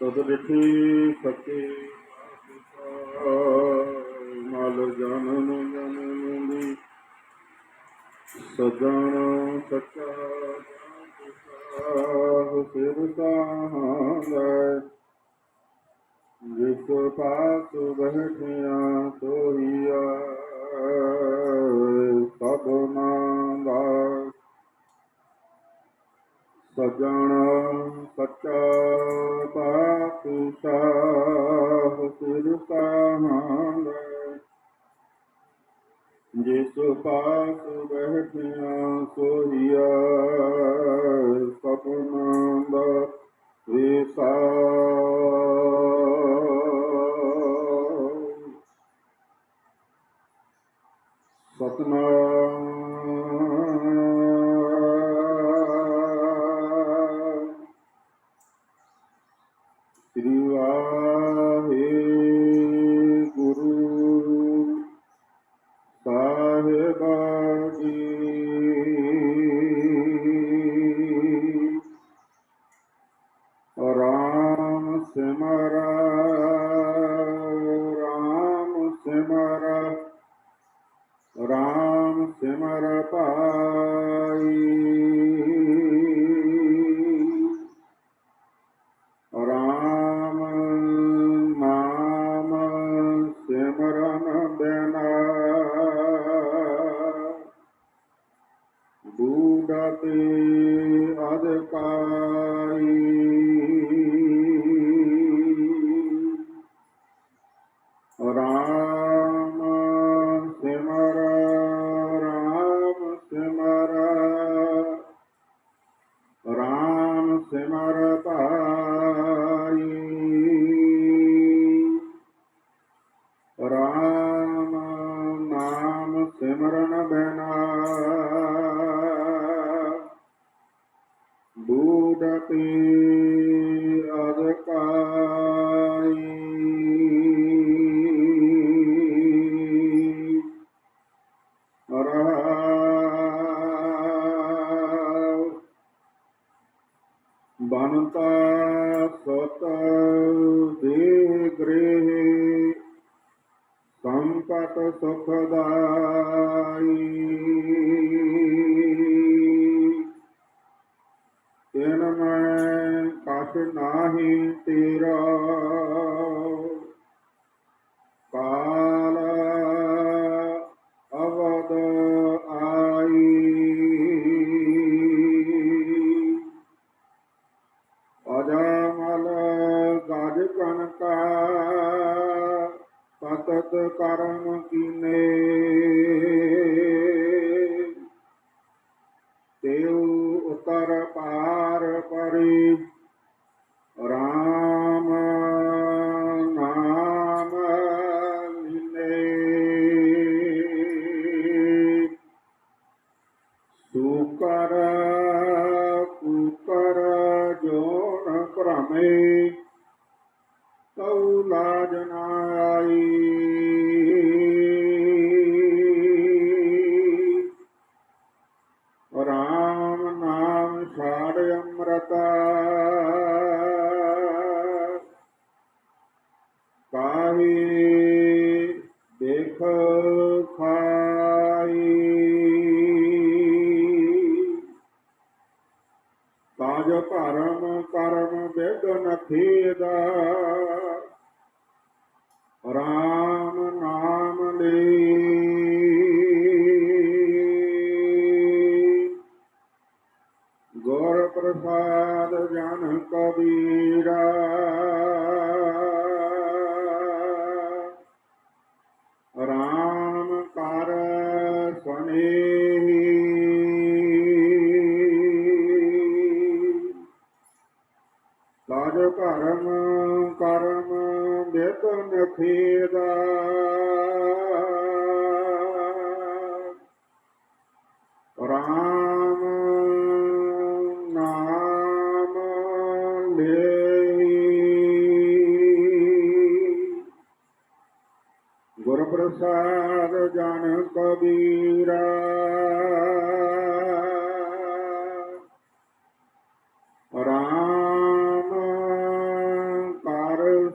ਤਦ ਲਿਖੀ ਸਕੇ ਮਲ ਜਨਨ ਜਨਨ ਦੀ ਸਜਣ ਸੱਚਾ ਸਿਰ ਸਾਹੰਗੈ ਜਿਸ ਪਾਸ ਬਹਿਠਿਆ ਸੋਹੀਆ ਸਭਨਾ ਦਾ। ਸਜਣ ਪਾਸ ਬਹਿਠਿਆ ਸੋਹੀਆ ਸਪਨਾ ਦਾ ਵਿਸਾ ਸਤਨਾਮ ਜੀ ਬੂਡਤੇ ਅਧਿਕਾਈ ਰਾਮ ਬੂਡਤੀ ਅਧਿਕਾਰੀ ਰਹਾਉ ਬਨਤਾ ਸਤ ਦੇ ਗ੍ਰਹਿ। ਸੰਪਤ ਸੁਖਦਾਈ ਨਾਹੀ ਤੇਰਾ। ਕਾਲ ਅਵਦ ਆਈ। ਅਜਮਲ ਗਜ ਕਨਕਾ ਪਤਤ ਕਰਮ ਕੀਨੇ ਜੋਨ ਭ੍ਰਮੇ ਤਉ ਲਾਜ ਨਾਈ ਰਾਮ ਨਾਮ ਛਾੜ ਅੰਮ੍ਰਿਤਾ। ਕਾਹੀ ਭਰਮ ਕਰਮ ਵਿਗਨ ਖੇਦਾ। ਰਾਮ ਕਾਜ ਭਰਮ ਕਰਮ ਬਿਤ ਨਖੇਦਾ। ਰਾਮ ਨਾਮ ਲਈ ਗੁਰ ਪ੍ਰਸਾਦ ਜਨ ਕਬੀਰਾ। ਰਾਮ